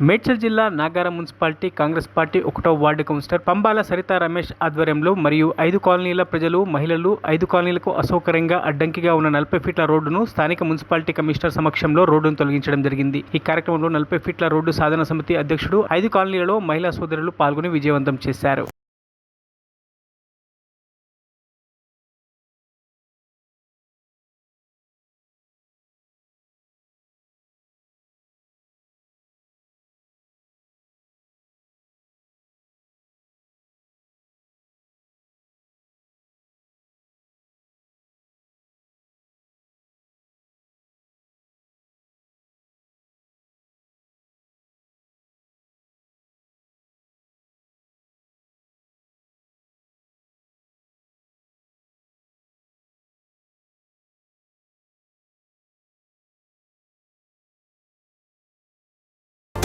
మేడ్చల్ జిల్లా Nagaram municipality Congress party ఒకటో ward councillor Pambala Saritha Ramesh ఆధ్వర్యంలో మరియు ఐదు కాలనీల ప్రజలు మహిళలు ఐదు కాలనీలకు అసౌకర్యంగా అడ్డంకిగా ఉన్న నలభై ఫీట్ల రోడ్డును స్థానిక మున్సిపాలిటీ కమిషనర్ సమక్షంలో రోడ్డును తొలగించడం జరిగింది. ఈ కార్యక్రమంలో నలభై ఫీట్ల రోడ్డు సాధన సమితి అధ్యక్షుడు ఐదు కాలనీలలో మహిళా సోదరులు పాల్గొని విజయవంతం చేశారు.